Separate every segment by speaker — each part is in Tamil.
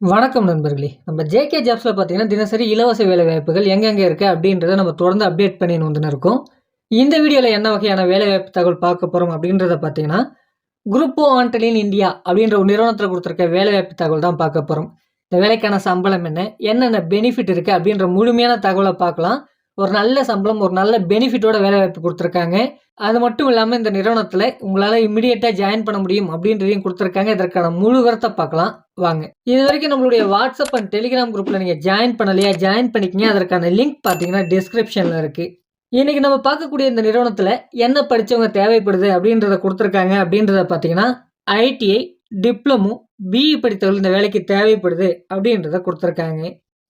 Speaker 1: வணக்கம் நண்பர்களே. நம்ம ஜேகே ஜாப்ஸில் பார்த்தீங்கன்னா தினசரி இலவச வேலை வாய்ப்புகள் எங்கெங்கே இருக்குது அப்படின்றத நம்ம தொடர்ந்து அப்டேட் பண்ணின்னு வந்துன்னு இருக்கோம். இந்த வீடியோவில் என்ன வகையான வேலை வாய்ப்பு தகவல் பார்க்க போகிறோம் அப்படின்றத பார்த்தீங்கன்னா குரூப் ஓ ஆண்டலின் இந்தியா அப்படின்ற ஒரு நிறுவனத்தில் கொடுத்துருக்க வேலை வாய்ப்பு தகவல் தான் பார்க்க போகிறோம் இந்த வேலைக்கான சம்பளம் என்ன என்னென்ன பெனிஃபிட் இருக்குது அப்படின்ற முழுமையான தகவலை பார்க்கலாம். ஒரு நல்ல சம்பளம் ஒரு நல்ல பெனிஃபிட்டோட வேலை வாய்ப்பு கொடுத்துருக்காங்க. அது மட்டும் இல்லாமல் இந்த நிறுவனத்தில் உங்களால் இமிடியேட்டாக ஜாயின் பண்ண முடியும் அப்படின்றதையும் கொடுத்துருக்காங்க. இதற்கான முழு விவரத்தை பார்க்கலாம். வாங்க. இது வரைக்கும் நம்மளுடைய வாட்ஸ்அப் அண்ட் டெலிகிராம் குரூப்பில் நீங்கள் ஜாயின் பண்ணலையா ஜாயின் பண்ணிக்கிங்க. அதற்கான லிங்க் பார்த்தீங்கன்னா டிஸ்கிரிப்ஷனில் இருக்குது இன்றைக்கி நம்ம பார்க்கக்கூடிய இந்த நிறுவனத்தில் என்ன படித்தவங்க தேவைப்படுது அப்படின்றத கொடுத்துருக்காங்க அப்படின்றத பார்த்தீங்கன்னா ஐடிஐ டிப்ளமோ பிஇ படித்தவர்கள் இந்த வேலைக்கு தேவைப்படுது அப்படின்றத கொடுத்துருக்காங்க.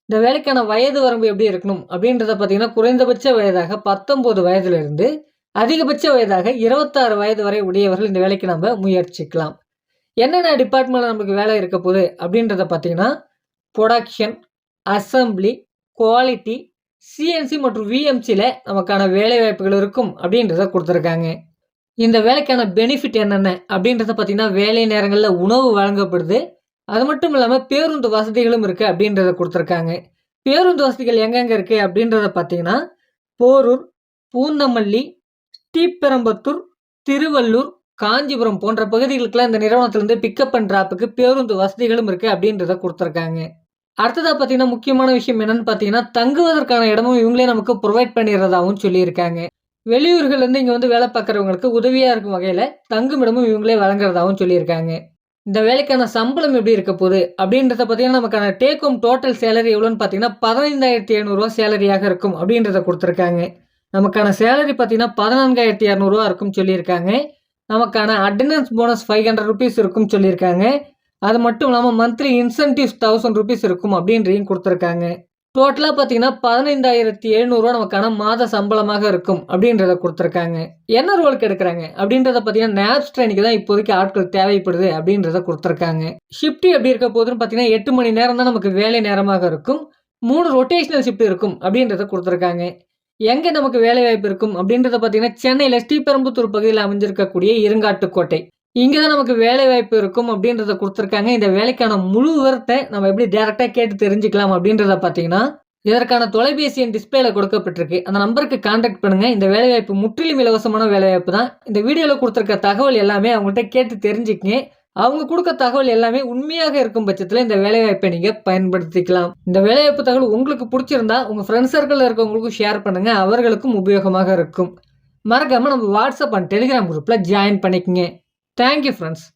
Speaker 1: இந்த வேலைக்கான வயது வரம்பு எப்படி இருக்கணும் அப்படின்றத பார்த்தீங்கன்னா குறைந்தபட்ச வயதாக பத்தொம்போது வயதிலிருந்து அதிகபட்ச வயதாக இருபத்தாறு வயது வரை உடையவர்கள் இந்த வேலைக்கு நம்ம முயற்சிக்கலாம். என்னென்ன டிபார்ட்மெண்ட்டில் நமக்கு வேலை இருக்க போகுது அப்படின்றத பார்த்தீங்கன்னா ப்ரொடக்ஷன் அசம்பிளி குவாலிட்டி சிஎன்சி மற்றும் விஎம்சியில் நமக்கான வேலை வாய்ப்புகள் இருக்கும் அப்படின்றத கொடுத்துருக்காங்க. இந்த வேலைக்கான பெனிஃபிட் என்னென்ன அப்படின்றத பார்த்தீங்கன்னா வேலை நேரங்களில் உணவு வழங்கப்படுது அது மட்டும் இல்லாமல் பேருந்து வசதிகளும் இருக்குது அப்படின்றத கொடுத்துருக்காங்க. பேருந்து வசதிகள் எங்கெங்கே இருக்குது அப்படின்றத பார்த்தீங்கன்னா போரூர் பூந்தமல்லி ஸ்ரீபெரம்பத்தூர் திருவள்ளூர் காஞ்சிபுரம் போன்ற பகுதிகளுக்கெல்லாம் இந்த நிறுவனத்திலேருந்து பிக்கப் அண்ட் ட்ராப்புக்கு பேருந்து வசதிகளும் இருக்குது அப்படின்றத கொடுத்துருக்காங்க. அடுத்ததாக பார்த்தீங்கன்னா முக்கியமான விஷயம் என்னன்னு பார்த்தீங்கன்னா தங்குவதற்கான இடமும் இவங்களே நமக்கு ப்ரொவைட் பண்ணிடுறதாகவும் சொல்லியிருக்காங்க. வெளியூர்கள்லேருந்து இங்கே வந்து வேலை பார்க்குறவங்களுக்கு உதவியாக இருக்கும் வகையில் தங்கும் இடமும் இவங்களே வழங்குறதாகவும் சொல்லியிருக்காங்க. இந்த வேலைக்கான சம்பளம் எப்படி இருக்க போகுது அப்படின்றத பார்த்தீங்கன்னா நமக்கான டேக் ஹோம் டோட்டல் சேலரி எவ்வளோன்னு பார்த்தீங்கன்னா பதினைந்தாயிரத்தி எழுநூறுவா சேலரியாக இருக்கும் அப்படின்றத கொடுத்துருக்காங்க. நமக்கான சேலரி பார்த்தீங்கன்னா பதினான்காயிரத்தி இரநூறுவா இருக்கும் சொல்லியிருக்காங்க. நமக்கான attendance bonus five hundred rupees இருக்கும் சொல்லியிருக்காங்க. அது மட்டும் இல்லாமல் மந்த்லி இன்சென்டிவ்ஸ் தௌசண்ட் ருபீஸ் இருக்கும் அப்படின்றையும் கொடுத்துருக்காங்க. டோட்டலாக பார்த்தீங்கன்னா பதினைந்தாயிரத்தி எழுநூறுவா நமக்கான மாத சம்பளமாக இருக்கும் அப்படின்றத கொடுத்துருக்காங்க. என்ன ரோலுக்கு எடுக்கிறாங்க அப்படின்றத பார்த்தீங்கன்னா நேப்ஸ் ட்ரெயினுக்கு தான் இப்போதைக்கு ஆட்கள் தேவைப்படுது அப்படின்றத கொடுத்துருக்காங்க. ஷிஃப்ட் எப்படி இருக்க போதுன்னு பார்த்தீங்கன்னா எட்டு மணி நேரம் தான் நமக்கு வேலை நேரமாக இருக்கும். மூணு ரொட்டேஷனல் ஷிஃப்ட் இருக்கும் அப்படின்றத கொடுத்துருக்காங்க. எங்கே நமக்கு வேலை வாய்ப்பு இருக்கும் அப்படின்றத பார்த்தீங்கன்னா சென்னையில் ஸ்ரீபெரும்புத்தூர் பகுதியில் அமைஞ்சிருக்கக்கூடிய இருங்காட்டுக்கோட்டை. இங்கே தான் நமக்கு வேலை வாய்ப்பு இருக்கும் அப்படின்றத கொடுத்துருக்காங்க. இந்த வேலைக்கான முழு விவரத்தை நம்ம எப்படி டேரெக்டாக கேட்டு தெரிஞ்சுக்கலாம் அப்படின்றத பார்த்தீங்கன்னா இதற்கான தொலைபேசி எண் டிஸ்பிளேல கொடுக்கப்பட்டிருக்கு. அந்த நம்பருக்கு கான்டாக்ட் பண்ணுங்கள் இந்த வேலைவாய்ப்பு முற்றிலும் இலவசமான வேலைவாய்ப்பு தான். இந்த வீடியோவில் கொடுத்துருக்க தகவல் எல்லாமே அவங்கள்ட்ட கேட்டு தெரிஞ்சுக்கங்க. அவங்க கொடுக்க தகவல் எல்லாமே உண்மையாக இருக்கும் பட்சத்தில் இந்த வேலைவாய்ப்பை நீங்கள் பயன்படுத்திக்கலாம். இந்த வேலைவாய்ப்பு தகவல் உங்களுக்கு பிடிச்சிருந்தா உங்கள் ஃப்ரெண்ட்ஸ் சர்க்கிளில் இருக்கவங்களுக்கும் ஷேர் பண்ணுங்கள் அவர்களுக்கும் உபயோகமாக இருக்கும். மறக்காமல் நம்ம வாட்ஸ்அப் அண்ட் டெலிகிராம் குரூப்பில் ஜாயின் பண்ணிக்கங்க. Thank you friends